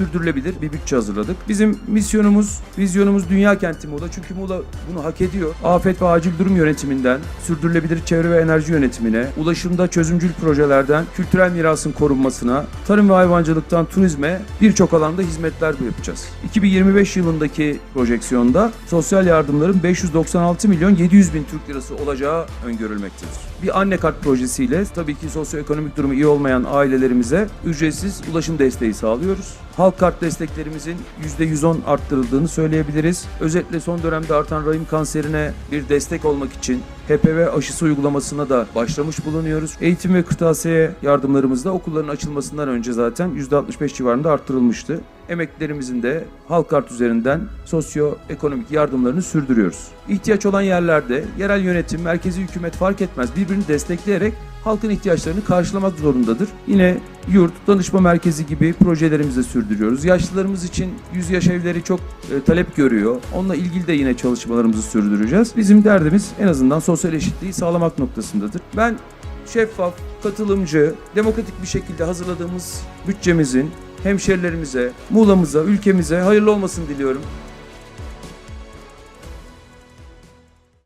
sürdürülebilir bir bütçe hazırladık. Bizim misyonumuz, vizyonumuz dünya kenti Muğla. Çünkü Muğla bunu hak ediyor. Afet ve acil durum yönetiminden, sürdürülebilir çevre ve enerji yönetimine, ulaşımda çözümcül projelerden, kültürel mirasın korunmasına, tarım ve hayvancılıktan turizme birçok alanda hizmetler yapacağız. 2025 yılındaki projeksiyonda sosyal yardımların 596 milyon 700 bin Türk lirası olacağı öngörülmektedir. Bir anne kart projesiyle tabii ki sosyoekonomik durumu iyi olmayan ailelerimize ücretsiz ulaşım desteği sağlıyoruz. Halk kart desteklerimizin %110 arttırıldığını söyleyebiliriz. Özetle son dönemde artan rahim kanserine bir destek olmak için HPV aşısı uygulamasına da başlamış bulunuyoruz. Eğitim ve kırtasiye yardımlarımız da okulların açılmasından önce zaten %65 civarında arttırılmıştı. Emeklilerimizin de halk kart üzerinden sosyoekonomik yardımlarını sürdürüyoruz. İhtiyaç olan yerlerde yerel yönetim, merkezi hükümet fark etmez birbirini destekleyerek halkın ihtiyaçlarını karşılamak zorundadır. Yine yurt, danışma merkezi gibi projelerimizi sürdürüyoruz. Yaşlılarımız için yüz yaş evleri çok e, talep görüyor. Onunla ilgili de yine çalışmalarımızı sürdüreceğiz. Bizim derdimiz en azından sosyal eşitliği sağlamak noktasındadır. Ben şeffaf, katılımcı, demokratik bir şekilde hazırladığımız bütçemizin hemşerilerimize, Muğla'mıza, ülkemize hayırlı olmasını diliyorum.